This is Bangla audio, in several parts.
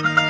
Bye.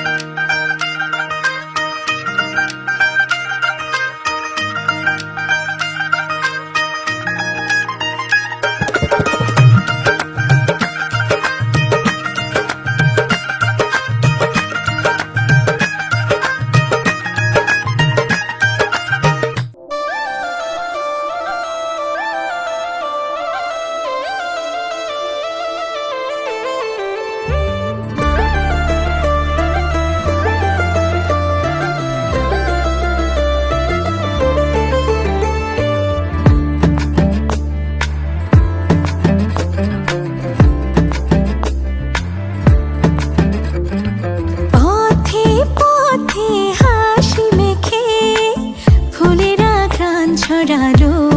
ছড়ালো।